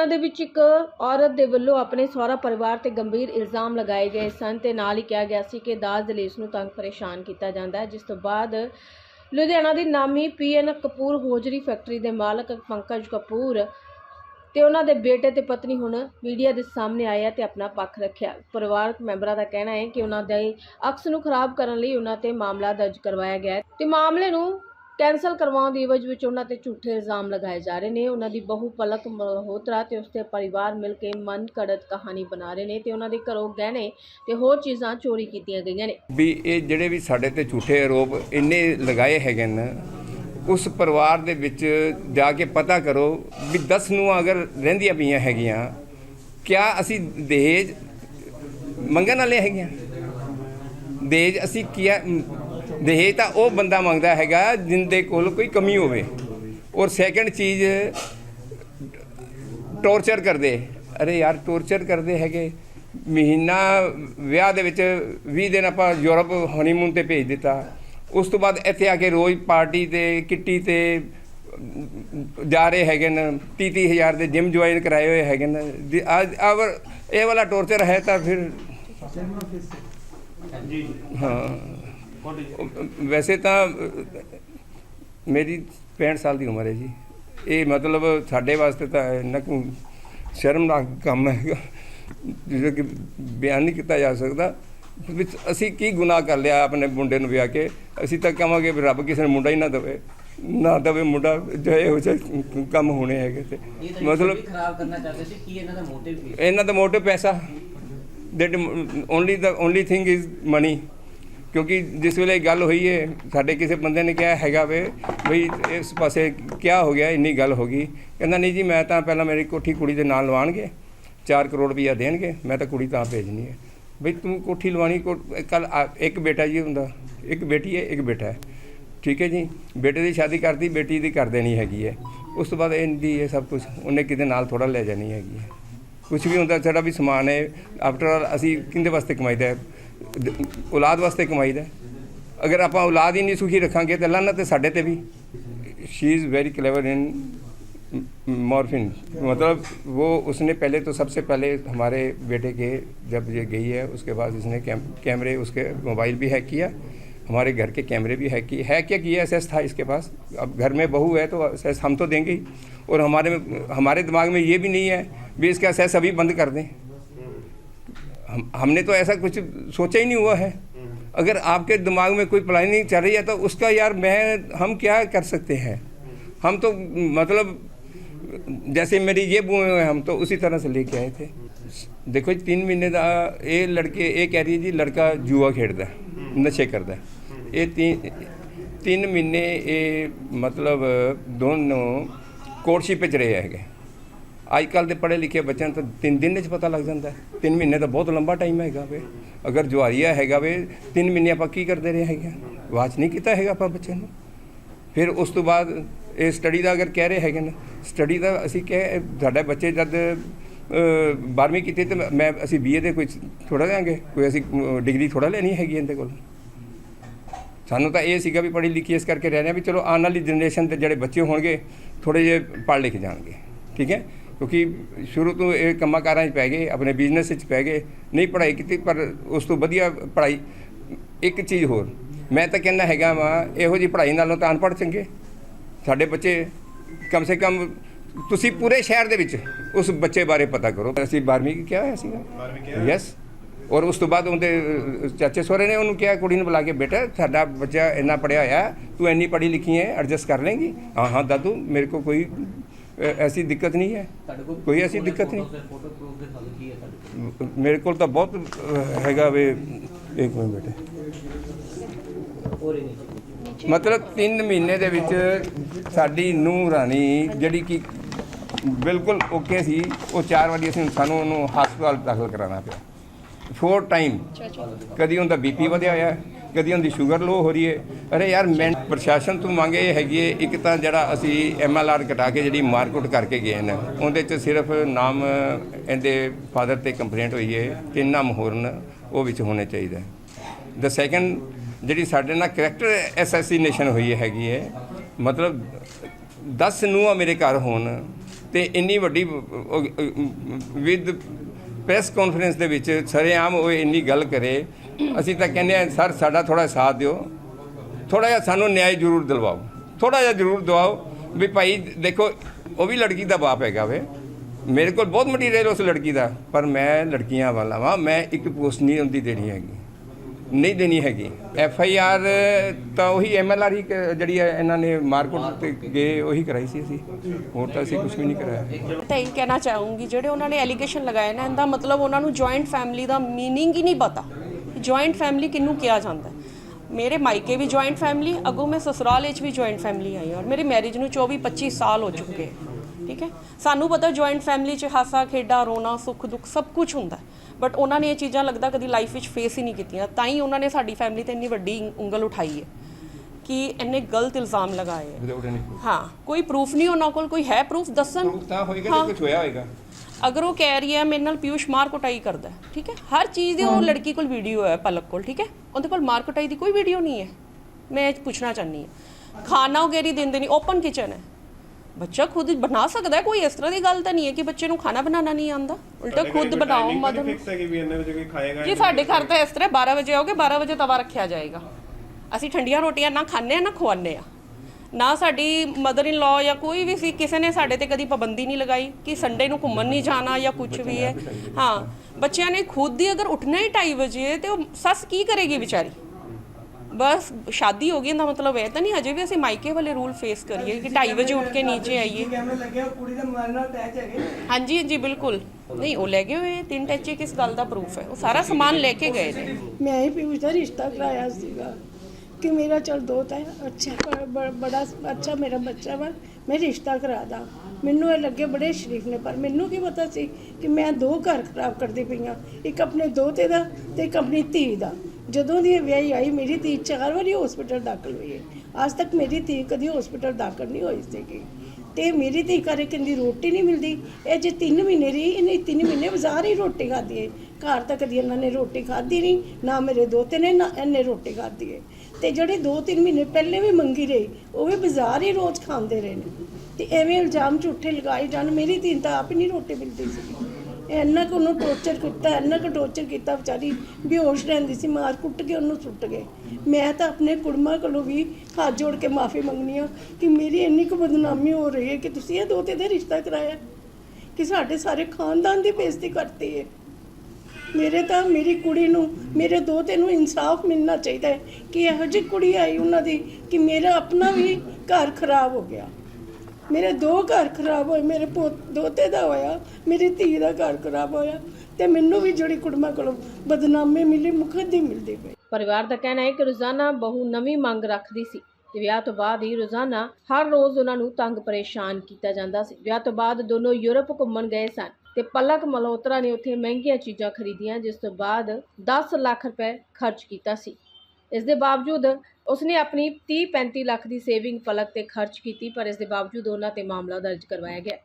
ਲੁਧਿਆਣਾ ਦੇ ਵਿੱਚ ਇੱਕ ਔਰਤ ਦੇ ਵੱਲੋਂ ਆਪਣੇ ਸਹੁਰਾ ਪਰਿਵਾਰ ਤੇ ਗੰਭੀਰ ਇਲਜ਼ਾਮ ਲਗਾਏ ਗਏ ਸਨ ਤੇ ਨਾਲ ਹੀ ਕਿਹਾ ਗਿਆ ਸੀ ਕਿ ਦਾਜ ਦਲੇਸ ਨੂੰ ਤੰਗ ਪਰੇਸ਼ਾਨ ਕੀਤਾ ਜਾਂਦਾ ਹੈ, ਜਿਸ ਤੋਂ ਬਾਅਦ ਲੁਧਿਆਣਾ ਦੀ ਨਾਮੀ ਪੀਐਨ ਕਪੂਰ ਹੋਜਰੀ ਫੈਕਟਰੀ ਦੇ ਮਾਲਕ ਪੰਕਜ ਕਪੂਰ ਤੇ ਉਹਨਾਂ ਦੇ ਬੇਟੇ ਤੇ ਪਤਨੀ ਹੁਣ ਮੀਡੀਆ ਦੇ ਸਾਹਮਣੇ ਆਏ ਆ ਤੇ ਆਪਣਾ ਪੱਖ ਰੱਖਿਆ। ਪਰਿਵਾਰਕ ਮੈਂਬਰਾਂ ਦਾ ਕਹਿਣਾ ਹੈ ਕਿ ਉਹਨਾਂ ਦੇ ਅਕਸ ਨੂੰ ਖਰਾਬ ਕਰਨ ਲਈ ਉਹਨਾਂ ਤੇ ਮਾਮਲਾ ਦਰਜ ਕਰਵਾਇਆ ਗਿਆ ਤੇ ਮਾਮਲੇ ਨੂੰ ਕੈਂਸਲ ਕਰਵਾਉਣ ਦੀ ਵਜ੍ਹਾ ਵਿੱਚ ਉਹਨਾਂ ਤੇ ਝੂਠੇ ਇਲਜ਼ਾਮ ਲਗਾਏ ਜਾ ਰਹੇ ਨੇ। ਉਹਨਾਂ ਦੀ ਬਹੂ ਪਲਕ ਮਲਹੋਤਰਾ ਤੇ ਉਸਦੇ ਪਰਿਵਾਰ ਮਿਲ ਕੇ ਮਨ ਕੜਤ ਕਹਾਣੀ ਬਣਾ ਰਹੇ ਨੇ ਤੇ ਉਹਨਾਂ ਦੇ ਘਰੋਂ ਗਹਿਣੇ ਤੇ ਹੋਰ ਚੀਜ਼ਾਂ ਚੋਰੀ ਕੀਤੀਆਂ ਗਈਆਂ ਨੇ। ਵੀ ਇਹ ਜਿਹੜੇ ਵੀ ਸਾਡੇ ਤੇ ਝੂਠੇ ਆਰੋਪ ਇੰਨੇ ਲਗਾਏ ਹੈਗੇ ਨੇ, ਉਸ ਪਰਿਵਾਰ ਦੇ ਵਿੱਚ ਜਾ ਕੇ ਪਤਾ ਕਰੋ ਵੀ 10 ਨੂੰ ਅਗਰ ਰਹਿੰਦੀਆਂ ਪਈਆਂ ਹੈਗੀਆਂ, ਕਿਆ ਅਸੀਂ ਦਹੇਜ ਮੰਗਣ ਵਾਲੇ ਹੈਗੀਆਂ? ਦਹੇਜ ਅਸੀਂ ਕੀਆ ਦਹੇਜ ਤਾਂ ਉਹ ਬੰਦਾ ਮੰਗਦਾ ਹੈਗਾ ਜਿੰਦੇ ਕੋਲ ਕੋਈ ਕਮੀ ਹੋਵੇ। ਔਰ ਸੈਕੰਡ ਚੀਜ਼ ਟੌਰਚਰ ਕਰਦੇ। ਅਰੇ ਯਾਰ ਟੌਰਚਰ ਕਰਦੇ ਹੈਗੇ। ਮਹੀਨਾ ਵਿਆਹ ਦੇ ਵਿੱਚ 20 ਦਿਨ ਆਪਾਂ ਯੂਰਪ ਹਨੀਮੂਨ ਤੇ ਭੇਜ ਦਿੱਤਾ। ਉਸ ਤੋਂ ਬਾਅਦ ਇੱਥੇ ਆ ਕੇ ਰੋਜ਼ ਪਾਰਟੀ ਤੇ ਕਿੱਟੀ ਤੇ ਜਾ ਰਹੇ ਹੈਗੇ ਨੇ। 30 30 ਹਜ਼ਾਰ ਦੇ ਜਿਮ ਜੁਆਇਨ ਕਰਾਏ ਹੋਏ ਹੈਗੇ ਨੇ। ਅੱਜ ਅਗਰ ਇਹ ਵਾਲਾ ਟੌਰਚਰ ਹੈ ਤਾਂ ਫਿਰ ਹਾਂ। ਵੈਸੇ ਤਾਂ ਮੇਰੀ 65 ਸਾਲ ਦੀ ਉਮਰ ਹੈ ਜੀ। ਇਹ ਮਤਲਬ ਸਾਡੇ ਵਾਸਤੇ ਤਾਂ ਇੰਨਾ ਕੁ ਸ਼ਰਮਨਾਕ ਕੰਮ ਹੈਗਾ ਜਿਹੜਾ ਕਿ ਬਿਆਨ ਨਹੀਂ ਕੀਤਾ ਜਾ ਸਕਦਾ। ਵਿੱਚ ਅਸੀਂ ਕੀ ਗੁਨਾਹ ਕਰ ਲਿਆ ਆਪਣੇ ਮੁੰਡੇ ਨੂੰ ਵਿਆਹ ਕੇ? ਅਸੀਂ ਤਾਂ ਕਹਾਂਗੇ ਵੀ ਰੱਬ ਕਿਸੇ ਨੂੰ ਮੁੰਡਾ ਹੀ ਨਾ ਦੇਵੇ। ਨਾ ਦੇਵੇ ਮੁੰਡਾ ਜੋ ਇਹੋ ਜਿਹੇ ਕੰਮ ਹੋਣੇ ਹੈਗੇ ਤੇ। ਮਤਲਬ ਵੀ ਖਰਾਬ ਕਰਨਾ ਚਾਹਤੇ ਸੀ ਕੀ ਇਹਨਾਂ ਦਾ ਮੋਟਿਵ ਕੀ ਇਹਨਾਂ ਦਾ ਮੋਟਿਵ ਪੈਸਾ। That only the only thing is money ਕਿਉਂਕਿ ਜਿਸ ਵੇਲੇ ਗੱਲ ਹੋਈ ਹੈ ਸਾਡੇ ਕਿਸੇ ਬੰਦੇ ਨੇ ਕਿਹਾ ਹੈਗਾ ਵੇ, ਬਈ ਇਸ ਪਾਸੇ ਕਿਆ ਹੋ ਗਿਆ, ਇੰਨੀ ਗੱਲ ਹੋ ਗਈ। ਕਹਿੰਦਾ, ਨਹੀਂ ਜੀ, ਮੈਂ ਤਾਂ ਪਹਿਲਾਂ ਮੇਰੀ ਕੋਠੀ ਕੁੜੀ ਦੇ ਨਾਲ ਲਵਾਣਗੇ। 4 ਕਰੋੜ ਰੁਪਈਆ ਦੇਣਗੇ, ਮੈਂ ਤਾਂ ਕੁੜੀ ਤਾਂ ਭੇਜਣੀ ਹੈ ਬਈ ਤੂੰ ਕੋਠੀ ਲਵਾਣੀ ਕੱਲ ਇੱਕ ਬੇਟਾ ਜੀ ਹੁੰਦਾ, ਇੱਕ ਬੇਟੀ ਹੈ ਇੱਕ ਬੇਟਾ ਹੈ ਠੀਕ ਹੈ ਜੀ? ਬੇਟੇ ਦੀ ਸ਼ਾਦੀ ਕਰਦੀ ਬੇਟੀ ਦੀ ਕਰ ਦੇਣੀ ਹੈਗੀ ਹੈ ਉਸ ਤੋਂ ਬਾਅਦ ਇਹਦੀ ਇਹ ਸਭ ਕੁਝ ਉਹਨੇ ਕਿਤੇ ਨਾਲ ਥੋੜਾ ਲੈ ਜਾਣੀ ਹੈਗੀ ਹੈ ਕੁਝ ਵੀ ਹੁੰਦਾ, ਸਾਡਾ ਵੀ ਸਮਾਨ ਹੈ ਆਫਟਰ ਆਲ ਅਸੀਂ ਕਿੰਦੇ ਵਾਸਤੇ ਕਮਾਈਦਾ ਹੈ ਔਲਾਦ ਵਾਸਤੇ ਕਮਾਈਦਾ ਹੈ। ਅਗਰ ਆਪਾਂ ਔਲਾਦ ਹੀ ਨਹੀਂ ਸੁਖੀ ਰੱਖਾਂਗੇ ਤਾਂ ਲਾਨਾ ਤੇ ਸਾਡੇ ਤੇ ਵੀ she is very clever in morphine मतलब वो उसने पहले तो सबसे पहले हमारे बेटे के जब ये गई है उसके बाद इसने कैम, कैमरे उसके मोबाइल भी हैक किया हमारे घर के कैमरे भी हैक किए हैक क्या किया एस था इसके पास अब घर में बहू है तो एस हम तो देंगे ही और हमारे में हमारे दिमाग में ये भी नहीं है भी इसका एस अभी बंद कर दें हम हमने तो ऐसा कुछ सोचा ही नहीं हुआ है अगर आपके दिमाग में कोई प्लानिंग चल रही है तो उसका यार मैं हम क्या कर सकते हैं हम तो मतलब जैसे मेरी ये बुए हुए हम तो उसी तरह से लेके आए थे ਦੇਖੋ ਜੀ 3 ਮਹੀਨੇ ਦਾ ਇਹ ਲੜਕੇ ਇਹ ਕਹਿ ਰਹੀ ਹੈ ਜੀ ਲੜਕਾ ਜੂਆ ਖੇਡਦਾ ਹੈ, ਨਸ਼ੇ ਕਰਦਾ ਹੈ। ਇਹ 3 ਮਹੀਨੇ ਇਹ ਮਤਲਬ ਦੋਨੋਂ ਕੋਰਟਸ਼ਿਪ ਵਿੱਚ ਰਹੇ ਹੈਗੇ ਅੱਜ ਕੱਲ ਦੇ ਪੜ੍ਹੇ ਲਿਖੇ ਬੱਚਿਆਂ ਨੂੰ ਤਾਂ ਤਿੰਨ ਦਿਨ 'ਚ ਪਤਾ ਲੱਗ ਜਾਂਦਾ ਹੈ। ਤਿੰਨ ਮਹੀਨੇ ਤਾਂ ਬਹੁਤ ਲੰਬਾ ਟਾਈਮ ਹੈਗਾ ਵੇ। ਅਗਰ ਜਵਾਰੀਆ ਹੈਗਾ ਵੇ, ਤਿੰਨ ਮਹੀਨੇ ਆਪਾਂ ਕੀ ਕਰਦੇ ਰਹੇ ਹੈਗੇ ਵਾਚ ਨਹੀਂ ਕੀਤਾ ਹੈਗਾ ਆਪਾਂ ਬੱਚੇ ਨੂੰ। ਫਿਰ ਉਸ ਤੋਂ ਬਾਅਦ ਇਹ ਸਟੱਡੀ ਦਾ ਅਗਰ ਕਹਿ ਰਹੇ ਹੈਗੇ ਨਾ ਸਟੱਡੀ ਦਾ ਅਸੀਂ ਕਹਿ, ਸਾਡੇ ਬੱਚੇ ਜਦ 12ਵੀਂ ਕੀਤੀ ਤੇ ਮੈਂ, ਅਸੀਂ ਬੀਏ ਦੇ ਕੋਈ ਥੋੜਾ ਦੇਾਂਗੇ ਕੋਈ ਅਸੀਂ ਡਿਗਰੀ ਥੋੜਾ ਲੈਣੀ ਹੈਗੀ ਇਹਦੇ ਕੋਲ। ਸਾਨੂੰ ਤਾਂ ਇਹ ਸੀਗਾ ਵੀ ਪੜ੍ਹੀ ਲਿਖੀ ਇਸ ਕਰਕੇ ਰਹਿ ਰਹੇ ਹਾਂ ਵੀ ਚਲੋ ਆਉਣ ਵਾਲੀ ਜਨਰੇਸ਼ਨ ਦੇ ਜਿਹੜੇ ਬੱਚੇ ਹੋਣਗੇ ਥੋੜੇ ਜਿਹੇ ਪੜ੍ਹ ਲਿਖ ਜਾਣਗੇ। ਠੀਕ ਹੈ? ਕਿਉਂਕਿ ਸ਼ੁਰੂ ਤੋਂ ਇਹ ਕੰਮਾਂ ਕਾਰਾਂ 'ਚ ਪੈ ਗਏ ਆਪਣੇ ਬਿਜ਼ਨਸ 'ਚ ਪੈ ਗਏ ਨਹੀਂ ਪੜ੍ਹਾਈ ਕੀਤੀ ਪਰ ਉਸ ਤੋਂ ਵਧੀਆ ਪੜ੍ਹਾਈ ਇੱਕ ਚੀਜ਼ ਹੋਰ। ਮੈਂ ਤਾਂ ਕਹਿੰਦਾ ਹੈਗਾ ਵਾ ਇਹੋ ਜੀ ਪੜ੍ਹਾਈ ਨਾਲੋਂ ਤਾਂ ਅਨਪੜ੍ਹ ਚੰਗੇ। ਸਾਡੇ ਬੱਚੇ ਕਮ ਸੇ ਕਮ ਤੁਸੀਂ ਪੂਰੇ ਸ਼ਹਿਰ ਦੇ ਵਿੱਚ ਉਸ ਬੱਚੇ ਬਾਰੇ ਪਤਾ ਕਰੋ। ਅਸੀਂ 12ਵੀਂ ਕਿਹਾ ਹੋਇਆ ਸੀਗਾ? 12ਵੀਂ ਕਿਹਾ। ਯੈਸ ਔਰ ਉਸ ਤੋਂ ਬਾਅਦ ਉਹਦੇ ਚਾਚੇ ਸਹੁਰੇ ਨੇ ਉਹਨੂੰ ਕਿਹਾ ਕੁੜੀ ਨੂੰ ਬੁਲਾ ਕੇ ਬੇਟਾ ਸਾਡਾ ਬੱਚਾ ਇੰਨਾ ਪੜਿਆ ਹੋਇਆ ਤੂੰ ਇੰਨੀ ਪੜ੍ਹੀ ਲਿਖੀ ਹੈ ਐਡਜਸਟ ਕਰ ਲੇਂਗੀ ਹਾਂ ਹਾਂ ਦਾਦੂ ਮੇਰੇ ਕੋ ਕੋਈ ਐਸੀ ਦਿੱਕਤ ਨਹੀਂ ਹੈ। ਕੋਈ ਐਸੀ ਦਿੱਕਤ ਨਹੀਂ। ਮੇਰੇ ਕੋਲ ਤਾਂ ਬਹੁਤ ਹੈਗਾ ਵੇ। ਇੱਕ ਮਿੰਟ ਬੇਟੇ ਮਤਲਬ 3 ਮਹੀਨੇ ਦੇ ਵਿੱਚ ਸਾਡੀ ਨੂੰਹ ਰਾਣੀ ਜਿਹੜੀ ਕਿ ਬਿਲਕੁਲ ਓਕੇ ਸੀ ਉਹ ਚਾਰ ਵਾਰੀ ਅਸੀਂ ਸਾਨੂੰ ਉਹਨੂੰ ਹਸਪਤਾਲ ਦਾਖਲ ਕਰਾਉਣਾ ਪਿਆ। ਫੋਰ ਟਾਈਮ ਕਦੀ ਉਹਦਾ ਬੀਪੀ ਵਧਿਆ ਹੋਇਆ। ਕਦੀ ਉਹਦੀ ਸ਼ੂਗਰ ਲੋ ਹੋ ਰਹੀ ਹੈ ਅਰੇ ਯਾਰ ਮੈਂ ਪ੍ਰਸ਼ਾਸਨ ਤੋਂ ਮੰਗੇ ਹੈਗੀ ਹੈ ਇੱਕ ਤਾਂ ਜਿਹੜਾ ਅਸੀਂ ਐਮਐਲਆਰ ਕਟਾ ਕੇ ਜਿਹੜੀ ਮਾਰਕੁੱਟ ਕਰਕੇ ਗਏ ਨੇ ਉਹਦੇ 'ਚ ਸਿਰਫ ਨਾਮ ਇਹਦੇ ਫਾਦਰ ਤੇ ਕੰਪਲੇਂਟ ਹੋਈ ਹੈ ਤਿੰਨ ਨਾਮ ਹੋਰਨ ਉਹ ਵਿੱਚ ਹੋਣੇ ਚਾਹੀਦਾ ਦ ਸੈਕੰਡ ਜਿਹੜੀ ਸਾਡੇ ਨਾਲ ਕਰੈਕਟਰ ਐਸੈਸੀਨੇਸ਼ਨ ਹੋਈ ਹੈਗੀ ਹੈ ਮਤਲਬ 10 ਨੂੰਹਾਂ ਮੇਰੇ ਘਰ ਹੋਣ ਤੇ ਇੰਨੀ ਵੱਡੀ ਵਿਦ ਪ੍ਰੈਸ ਕਾਨਫਰੰਸ ਦੇ ਵਿੱਚ ਸਰੇਆਮ ਉਹ ਇੰਨੀ ਗੱਲ ਕਰੇ ਅਸੀਂ ਤਾਂ ਕਹਿੰਦੇ ਆ ਸਰ ਸਾਡਾ ਥੋੜਾ ਸਾਥ ਦਿਓ ਥੋੜਾ ਜਿਹਾ ਸਾਨੂੰ ਨਿਆਂ ਜ਼ਰੂਰ ਦਿਲਵਾਓ ਥੋੜਾ ਜਿਹਾ ਜ਼ਰੂਰ ਦਿਵਾਓ ਵੀ ਭਾਈ ਦੇਖੋ ਉਹ ਵੀ ਲੜਕੀ ਦਾ ਬਾਪ ਹੈਗਾ ਵੇ ਮੇਰੇ ਕੋਲ ਬਹੁਤ ਮਟੀਰੀਅਲ ਉਸ ਲੜਕੀ ਦਾ ਪਰ ਮੈਂ ਲੜਕੀਆਂ ਵਾਲਾ ਵਾਂ ਮੈਂ ਇੱਕ ਪੋਸਟ ਨਹੀਂ ਹੁੰਦੀ ਦੇਣੀ ਹੈਗੀ ਨਹੀਂ ਦੇਣੀ ਹੈਗੀ ਐਫ ਆਈ ਆਰ ਤਾਂ ਉਹੀ ਐਮ ਐਲ ਆਰ ਹੀ ਕ- ਜਿਹੜੀ ਹੈ ਇਹਨਾਂ ਨੇ ਮਾਰਕੁੱਟ ਤੇ ਗਏ ਉਹੀ ਕਰਾਈ ਸੀ ਅਸੀਂ ਹੋਰ ਤਾਂ ਅਸੀਂ ਕੁਝ ਵੀ ਨਹੀਂ ਕਰਾਇਆ ਤਾਂ ਇਹ ਕਹਿਣਾ ਚਾਹੂੰਗੀ ਜਿਹੜੇ ਉਹਨਾਂ ਨੇ ਐਲੀਗੇਸ਼ਨ ਲਗਾਏ ਨੇ ਇਹਦਾ ਮਤਲਬ ਉਹਨਾਂ ਨੂੰ ਜੁਆਇੰਟ ਫੈਮਿਲੀ ਦਾ मीनिंग ਹੀ ਨਹੀਂ ਪਤਾ ਜੁਆਇੰਟ ਫੈਮਿਲੀ ਕਿਹਨੂੰ ਕਿਹਾ ਜਾਂਦਾ। ਮੇਰੇ ਮਾਇਕੇ ਵੀ ਜੁਆਇੰਟ ਫੈਮਿਲੀ ਅੱਗੋਂ ਮੈਂ ਸਸੁਰਾਲ ਵਿੱਚ ਵੀ ਜੁਆਇੰਟ ਫੈਮਿਲੀ ਆਈ ਔਰ ਮੇਰੀ ਮੈਰਿਜ ਨੂੰ 24 25 ਸਾਲ ਹੋ ਚੁੱਕੇ ਠੀਕ ਹੈ? ਸਾਨੂੰ ਪਤਾ ਜੁਆਇੰਟ ਫੈਮਿਲੀ 'ਚ ਹਾਸਾ ਖੇਡਾ ਰੋਣਾ ਸੁੱਖ ਦੁੱਖ ਸਭ ਕੁਝ ਹੁੰਦਾ ਬਟ ਉਹਨਾਂ ਨੇ ਇਹ ਚੀਜ਼ਾਂ ਲੱਗਦਾ ਕਦੀ ਲਾਈਫ ਵਿੱਚ ਫੇਸ ਹੀ ਨਹੀਂ ਕੀਤੀਆਂ। ਤਾਂ ਹੀ ਉਹਨਾਂ ਨੇ ਸਾਡੀ ਫੈਮਿਲੀ ਤੇ ਇੰਨੀ ਵੱਡੀ ਉਂਗਲ ਉਠਾਈ ਹੈ ਕਿ ਇੰਨੇ ਗਲਤ ਇਲਜ਼ਾਮ ਲਗਾਏ ਹੈ। ਕੋਈ ਪ੍ਰੂਫ ਨਹੀਂ ਉਹਨਾਂ ਕੋਲ ਕੋਈ ਹੈ ਪ੍ਰੂਫ ਦੱਸਣ? ਤਾਂ ਹੋਏਗਾ ਜੇ ਕੁਝ ਹੋਇਆ ਹੋਏਗਾ। ਅਗਰ ਉਹ ਕਹਿ ਰਹੀ ਹੈ ਮੇਰੇ ਨਾਲ ਪਿਊਸ਼ ਮਾਰ ਕੁਟਾਈ ਕਰਦਾ ਹੈ, ਠੀਕ ਹੈ? ਹਰ ਚੀਜ਼ ਦੀ ਉਹ ਲੜਕੀ ਕੋਲ ਵੀਡੀਓ ਹੈ ਪਲਕ ਕੋਲ ਠੀਕ ਹੈ? ਉਹਦੇ ਕੋਲ ਮਾਰ ਕੁਟਾਈ ਦੀ ਕੋਈ ਵੀਡੀਓ ਨਹੀਂ ਹੈ। ਮੈਂ ਇਹ ਪੁੱਛਣਾ ਚਾਹਨੀ ਹਾਂ। ਖਾਣਾ ਵਗੈਰੀ ਦਿੰਦੇ ਨਹੀਂ ਓਪਨ ਕਿਚਨ ਹੈ। ਬੱਚਾ ਖੁਦ ਬਣਾ ਸਕਦਾ ਹੈ ਕੋਈ ਇਸ ਤਰ੍ਹਾਂ ਦੀ ਗੱਲ ਤਾਂ ਨਹੀਂ ਹੈ ਕਿ ਬੱਚੇ ਨੂੰ ਖਾਣਾ ਬਣਾਉਣਾ ਨਹੀਂ ਆਉਂਦਾ। ਉਲਟਾ ਖੁਦ ਬਣਾਓ ਮਦਰ ਨੂੰ। ਫਿਕਸ ਹੈ ਕਿ ਵੀ ਇੰਨੇ ਵਜੇ ਕੋਈ ਖਾਏਗਾ ਜੀ ਸਾਡੇ ਘਰ ਤਾਂ ਇਸ ਤਰ੍ਹਾਂ 12 ਵਜੇ ਆਓਗੇ 12 ਵਜੇ ਤਵਾ ਰੱਖਿਆ ਜਾਏਗਾ। ਅਸੀਂ ਠੰਡੀਆਂ ਰੋਟੀਆਂ ਨਾ ਖਾਂਦੇ ਆ ਨਾ ਖਵਾਉਂਦੇ ਆ। ਨਾ ਸਾਡੀ ਮਦਰ ਇਨ ਲਾ ਜਾਂ ਕੋਈ ਵੀ ਸੀ ਕਿਸੇ ਨੇ ਸਾਡੇ ਤੇ ਕਦੀ ਪਾਬੰਦੀ ਨਹੀਂ ਲਗਾਈ ਕਿ ਸੰਡੇ ਨੂੰ ਘੁੰਮਣ ਨਹੀਂ ਜਾਣਾ ਜਾਂ ਕੁਝ ਵੀ ਹੈ। ਹਾਂ ਬੱਚਿਆਂ ਨੇ ਖੁਦ ਹੀ ਅਗਰ ਉੱਠਣਾ ਹੀ 2:30 ਵਜੇ ਤੇ ਉਹ ਸੱਸ ਕੀ ਕਰੇਗੀ ਵਿਚਾਰੀ? ਬਸ ਸ਼ਾਦੀ ਹੋ ਗਈ ਇਹਦਾ ਮਤਲਬ ਇਹ ਤਾਂ ਨਹੀਂ ਹਜੇ ਵੀ ਅਸੀਂ ਮਾਈਕੇ ਵਾਲੇ ਰੂਲ ਫੇਸ ਕਰੀਏ ਕਿ 2:30 ਵਜੇ ਉੱਠ ਕੇ ਨੀਚੇ ਆਈਏ। ਕੈਮਰਾ ਲੱਗਿਆ ਕੁੜੀ ਦੇ ਮੋਬਾਈਲ ਨਾਲ ਅਟੈਚ ਹੈਗੇ। ਹਾਂਜੀ ਹਾਂਜੀ ਬਿਲਕੁਲ। ਨਹੀਂ ਉਹ ਲੈ ਗਏ ਹੋਏ ਤਿੰਨ ਟੱਚੇ ਕਿਸ ਗੱਲ ਦਾ ਪ੍ਰੂਫ ਹੈ? ਉਹ ਸਾਰਾ ਸਮਾਨ ਲੈ ਕੇ ਗਏ ਨੇ। ਮੈਂ ਹੀ ਪਿਊਸ਼ ਦਾ ਰਿਸ਼ਤਾ ਕਰਾਇਆ ਸੀਗਾ। ਕਿ ਮੇਰਾ ਚਲ ਦੋਤਾ ਹੈ, ਅੱਛਾ ਬੜਾ ਅੱਛਾ ਮੇਰਾ ਬੱਚਾ ਵਾ, ਮੈਂ ਰਿਸ਼ਤਾ ਕਰਾ ਦਾਂ। ਮੈਨੂੰ ਇਹ ਲੱਗੇ ਬੜੇ ਸ਼ਰੀਫ ਨੇ, ਪਰ ਮੈਨੂੰ ਕੀ ਪਤਾ ਸੀ ਕਿ ਮੈਂ ਦੋ ਘਰ ਖਰਾਬ ਕਰਦੀ ਪਈਆਂ ਇੱਕ ਆਪਣੇ ਦੋਤੇ ਦਾ ਤੇ ਇੱਕ ਆਪਣੀ ਧੀ ਦਾ। ਜਦੋਂ ਦੀ ਇਹ ਵਿਆਹੀ ਆਈ, ਮੇਰੀ ਧੀ ਚਾਰ ਵਾਰੀ ਹਸਪੀਟਲ ਦਾਖਲ ਹੋਈ ਹੈ ਅੱਜ ਤੱਕ ਮੇਰੀ ਧੀ ਕਦੀ ਹਸਪੀਟਲ ਦਾਖਲ ਨਹੀਂ ਹੋਈ ਸੀਗੀ। ਤੇ ਮੇਰੀ ਧੀ ਘਰੇ ਕਹਿੰਦੀ, ਰੋਟੀ ਨਹੀਂ ਮਿਲਦੀ। ਇਹ ਜੇ 3 ਮਹੀਨੇ ਰਹੀ, ਇਹਨੇ 3 ਮਹੀਨੇ ਬਾਜ਼ਾਰ ਹੀ ਰੋਟੀ ਖਾਧੀ ਹੈ ਘਰ ਤਾਂ ਕਦੀ ਇਹਨਾਂ ਨੇ ਰੋਟੀ ਖਾਧੀ ਨਹੀਂ, ਨਾ ਮੇਰੇ ਦੋਤੇ ਨੇ, ਨਾ ਇਹਨੇ ਰੋਟੀ ਖਾਧੀ ਹੈ ਤੇ ਜਿਹੜੇ 2-3 ਮਹੀਨੇ ਪਹਿਲੇ ਵੀ ਮੰਗੀ ਰਹੀ, ਉਹ ਵੀ ਬਾਜ਼ਾਰ ਹੀ ਰੋਜ਼ ਖਾਂਦੇ ਰਹੇ ਨੇ। ਤੇ ਐਵੇਂ ਇਲਜ਼ਾਮ ਝੂਠੇ ਲਗਾਏ ਜਾਣ, ਮੇਰੀ ਧੀ ਤਾਂ ਆਪ ਹੀ ਨਹੀਂ ਰੋਟੀ ਮਿਲਦੀ ਸੀ। ਇੰਨਾ ਕੁ ਉਹਨੂੰ ਟੋਰਚਰ ਕੀਤਾ, ਇੰਨਾ ਕੁ ਟੋਰਚਰ ਕੀਤਾ ਵਿਚਾਰੀ, ਬੇਹੋਸ਼ ਰਹਿੰਦੀ ਸੀ, ਮਾਰ ਕੁੱਟ ਕੇ ਉਹਨੂੰ ਸੁੱਟ ਗਏ। ਮੈਂ ਤਾਂ ਆਪਣੇ ਕੁੜਮਾ ਕੋਲੋਂ ਵੀ ਹੱਥ ਜੋੜ ਕੇ ਮਾਫੀ ਮੰਗਣੀ ਆ ਕਿ ਮੇਰੀ ਇੰਨੀ ਕੁ ਬਦਨਾਮੀ ਹੋ ਰਹੀ ਹੈ ਕਿ ਤੁਸੀਂ ਇਹ ਦੋਤੇ ਦਾ ਰਿਸ਼ਤਾ ਕਰਾਇਆ ਕਿ ਸਾਡੇ ਸਾਰੇ ਖਾਨਦਾਨ ਦੀ ਬੇਇੱਜ਼ਤੀ ਕਰਤੀ ਹੈ। ਮੇਰੇ ਤਾਂ ਮੇਰੀ ਕੁੜੀ ਨੂੰ, ਮੇਰੇ ਦੋਤੇ ਨੂੰ ਇਨਸਾਫ ਮਿਲਣਾ ਚਾਹੀਦਾ ਹੈ ਕਿ ਇਹੋ ਜਿਹੀ ਕੁੜੀ ਆਈ ਉਹਨਾਂ ਦੀ ਕਿ ਮੇਰਾ ਆਪਣਾ ਵੀ ਘਰ ਖਰਾਬ ਹੋ ਗਿਆ। ਮੇਰੇ ਦੋ ਘਰ ਖਰਾਬ ਹੋਏ, ਮੇਰੇ ਪੋਤ ਦੋਤੇ ਦਾ ਹੋਇਆ, ਮੇਰੀ ਧੀ ਦਾ ਘਰ ਖਰਾਬ ਹੋਇਆ ਤੇ ਮੈਨੂੰ ਵੀ ਜਿਹੜੀ ਕੁੜਮਾ ਕੋਲੋਂ ਬਦਨਾਮੀ ਮਿਲੀ ਮੁਖੱਦੀ ਮਿਲਦੀ ਪਈ ਪਰਿਵਾਰ ਦਾ ਕਹਿਣਾ ਹੈ ਕਿ ਰੋਜ਼ਾਨਾ ਬਹੂ ਨਵੀਂ ਮੰਗ ਰੱਖਦੀ ਸੀ ਤੇ ਵਿਆਹ ਤੋਂ ਬਾਅਦ ਹੀ ਰੋਜ਼ਾਨਾ ਹਰ ਰੋਜ਼ ਉਹਨਾਂ ਨੂੰ ਤੰਗ ਪਰੇਸ਼ਾਨ ਕੀਤਾ ਜਾਂਦਾ ਸੀ। ਵਿਆਹ ਤੋਂ ਬਾਅਦ ਦੋਨੋਂ ਯੂਰਪ ਘੁੰਮਣ ਗਏ ਸਨ। ਤੇ ਪਲਕ ਮਲਹੋਤਰਾ ਨੇ ਉੱਥੇ ਮਹਿੰਗੀਆਂ ਚੀਜ਼ਾਂ ਖਰੀਦੀਆਂ, ਜਿਸ ਤੋਂ ਬਾਅਦ 10 ਲੱਖ ਰੁਪਏ ਖਰਚ ਕੀਤਾ ਸੀ। ਇਸ ਦੇ ਬਾਵਜੂਦ ਉਸਨੇ ਆਪਣੀ 30 35 ਲੱਖ ਦੀ ਸੇਵਿੰਗ ਪਲਕ ਤੇ ਖਰਚ ਕੀਤੀ, ਪਰ ਇਸ ਦੇ ਬਾਵਜੂਦ ਉਹਨਾਂ ਤੇ ਮਾਮਲਾ ਦਰਜ ਕਰਵਾਇਆ ਗਿਆ।